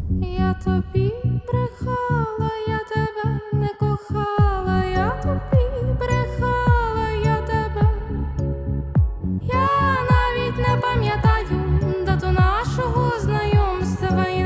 Я тобі брехала, я тебе не кохала, я тобі брехала, я тебе, я навіть не пам'ятаю дату нашого знайомства.